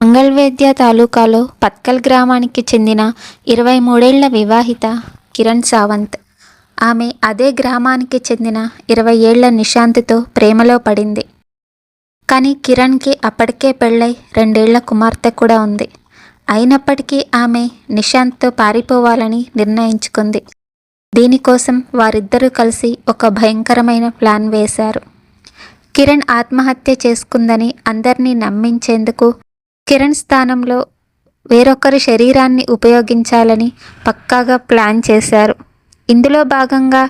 మంగళవేద్య తాలూకాలో పత్కల్ గ్రామానికి చెందిన ఇరవై మూడేళ్ళ వివాహిత కిరణ్ సావంత్. ఆమె అదే గ్రామానికి చెందిన ఇరవై ఏళ్ళ నిశాంత్తో ప్రేమలో పడింది. కానీ కిరణ్కి అప్పటికే పెళ్ళై రెండేళ్ళ కుమార్తె కూడా ఉంది. అయినప్పటికీ ఆమె నిశాంత్తో పారిపోవాలని నిర్ణయించుకుంది. దీనికోసం వారిద్దరూ కలిసి ఒక భయంకరమైన ప్లాన్ వేశారు. కిరణ్ ఆత్మహత్య చేసుకుందని అందరినీ నమ్మించేందుకు కిరణ్ స్థానంలో వేరొకరి శరీరాన్ని ఉపయోగించాలని పక్కాగా ప్లాన్ చేశారు. ఇందులో భాగంగా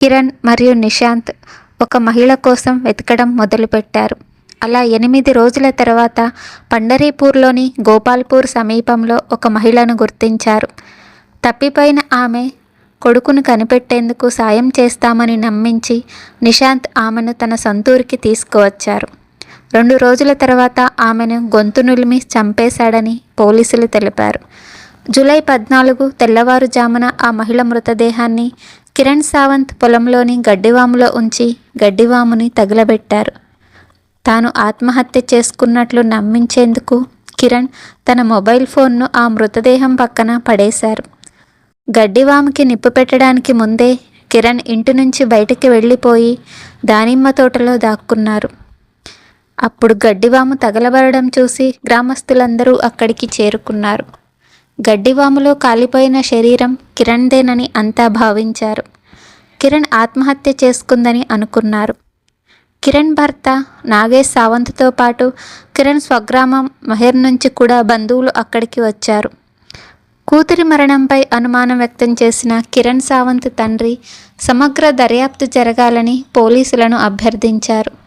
కిరణ్ మరియు నిశాంత్ ఒక మహిళ కోసం వెతకడం మొదలుపెట్టారు. అలా ఎనిమిది రోజుల తర్వాత పండరీపూర్లోని గోపాల్పూర్ సమీపంలో ఒక మహిళను గుర్తించారు. తప్పిపోయిన ఆమె కొడుకును కనిపెట్టేందుకు సాయం చేస్తామని నమ్మించి నిశాంత్ ఆమెను తన సొంతూరికి తీసుకువచ్చారు. రెండు రోజుల తర్వాత ఆమెను గొంతు నులిమి చంపేశాడని పోలీసులు తెలిపారు. జూలై పద్నాలుగు తెల్లవారుజామున ఆ మహిళ మృతదేహాన్ని కిరణ్ సావంత్ పొలంలోని గడ్డివాములో ఉంచి గడ్డివాముని తగులబెట్టారు. తాను ఆత్మహత్య చేసుకున్నట్లు నమ్మించేందుకు కిరణ్ తన మొబైల్ ఫోన్ను ఆ మృతదేహం పక్కన పడేశారు. గడ్డివాముకి నిప్పు పెట్టడానికి ముందే కిరణ్ ఇంటి నుంచి బయటికి వెళ్ళిపోయి దానిమ్మ తోటలో దాక్కున్నారు. అప్పుడు గడ్డివాము తగలబడడం చూసి గ్రామస్తులందరూ అక్కడికి చేరుకున్నారు. గడ్డివాములో కాలిపోయిన శరీరం కిరణ్దేనని అంతా భావించారు. కిరణ్ ఆత్మహత్య చేసుకుందని అనుకున్నారు. కిరణ్ భర్త నాగేష్ సావంత్తో పాటు కిరణ్ స్వగ్రామం మహిర్ నుంచి కూడా బంధువులు అక్కడికి వచ్చారు. కూతురి మరణంపై అనుమానం వ్యక్తం చేసిన కిరణ్ సావంత్ తండ్రి సమగ్ర దర్యాప్తు జరగాలని పోలీసులను అభ్యర్థించారు.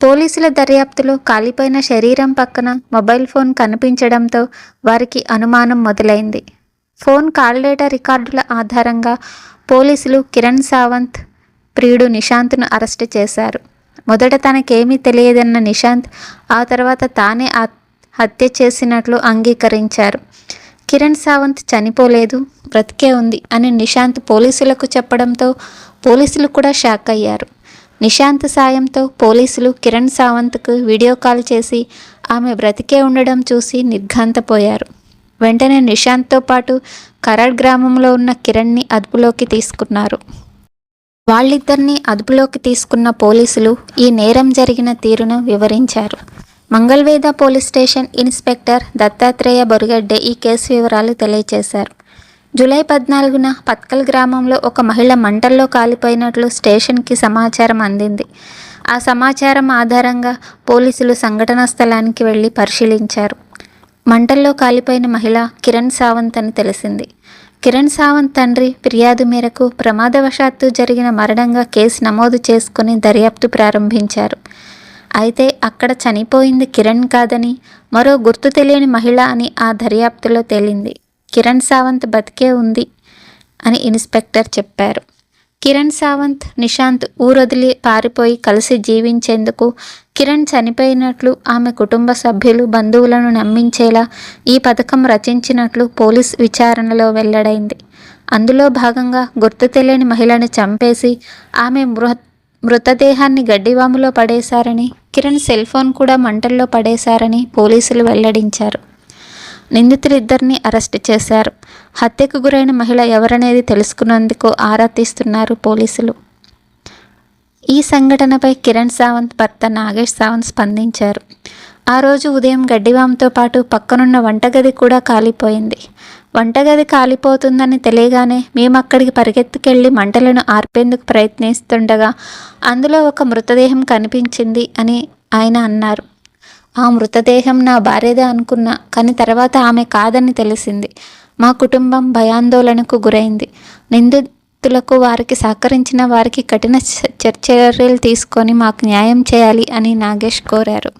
పోలీసుల దర్యాప్తులో కాలిపోయిన శరీరం పక్కన మొబైల్ ఫోన్ కనిపించడంతో వారికి అనుమానం మొదలైంది. ఫోన్ కాల్ డేటా రికార్డుల ఆధారంగా పోలీసులు కిరణ్ సావంత్ ప్రియుడు నిశాంత్ను అరెస్ట్ చేశారు. మొదట తనకేమీ తెలియదన్న నిశాంత్ ఆ తర్వాత తానే హత్య చేసినట్లు అంగీకరించారు. కిరణ్ సావంత్ చనిపోలేదు బ్రతికే ఉంది అని నిశాంత్ పోలీసులకు చెప్పడంతో పోలీసులు కూడా షాక్ అయ్యారు. నిశాంత్ సాయంతో పోలీసులు కిరణ్ సావంత్కు వీడియో కాల్ చేసి ఆమె బ్రతికే ఉండడం చూసి నిర్ఘాంతపోయారు. వెంటనే నిశాంత్తో పాటు కరాడ్ గ్రామంలో ఉన్న కిరణ్ని అదుపులోకి తీసుకున్నారు. వాళ్ళిద్దరినీ అదుపులోకి తీసుకున్న పోలీసులు ఈ నేరం జరిగిన తీరును వివరించారు. Mangalvedha police station inspector Dattatreya Borugadde ఈ కేసు వివరాలు తెలియజేశారు జూలై పద్నాలుగున పత్కల్ గ్రామంలో ఒక మహిళ మంటల్లో కాలిపోయినట్లు స్టేషన్కి సమాచారం అందింది. ఆ సమాచారం ఆధారంగా పోలీసులు సంఘటనా స్థలానికి వెళ్ళి పరిశీలించారు. మంటల్లో కాలిపోయిన మహిళ కిరణ్ సావంత్ అని తెలిసింది. కిరణ్ సావంత్ తండ్రి ఫిర్యాదు మేరకు ప్రమాదవశాత్తు జరిగిన మరణంగా కేసు నమోదు చేసుకుని దర్యాప్తు ప్రారంభించారు. అయితే అక్కడ చనిపోయింది కిరణ్ కాదని మరో గుర్తు తెలియని మహిళ అని ఆ దర్యాప్తులో తేలింది. కిరణ్ సావంత్ బతికే ఉంది అని ఇన్స్పెక్టర్ చెప్పారు. కిరణ్ సావంత్ నిశాంత్ ఊరొదిలి పారిపోయి కలిసి జీవించేందుకు కిరణ్ చనిపోయినట్లు ఆమె కుటుంబ సభ్యులు బంధువులను నమ్మించేలా ఈ పథకం రచించినట్లు పోలీస్ విచారణలో వెల్లడైంది. అందులో భాగంగా గుర్తు తెలియని మహిళను చంపేసి ఆమె మృహ మృతదేహాన్ని గడ్డివాములో పడేశారని కిరణ్ సెల్ ఫోన్ కూడా మంటల్లో పడేశారని పోలీసులు వెల్లడించారు. నిందితులిద్దరిని అరెస్ట్ చేశారు. హత్యకు గురైన మహిళ ఎవరనేది తెలుసుకున్నందుకు ఆరా తీస్తున్నారు పోలీసులు. ఈ సంఘటనపై కిరణ్ సావంత్ భర్త నాగేష్ సావంత్ స్పందించారు. ఆ రోజు ఉదయం గడ్డివాంతో పాటు పక్కనున్న వంటగది కూడా కాలిపోయింది. వంటగది కాలిపోతుందని తెలియగానే మేము అక్కడికి పరిగెత్తుకెళ్ళి మంటలను ఆర్పేందుకు ప్రయత్నిస్తుండగా అందులో ఒక మృతదేహం కనిపించింది అని ఆయన అన్నారు. ఆ మృతదేహం నా భార్యదే అనుకున్నా కానీ తర్వాత ఆమె కాదని తెలిసింది. మా కుటుంబం భయాందోళనకు గురైంది. నిందితులకు వారికి సహకరించిన వారికి కఠిన చర్చర్యలు తీసుకొని మాకు న్యాయం చేయాలి అని నాగేష్ కోరారు.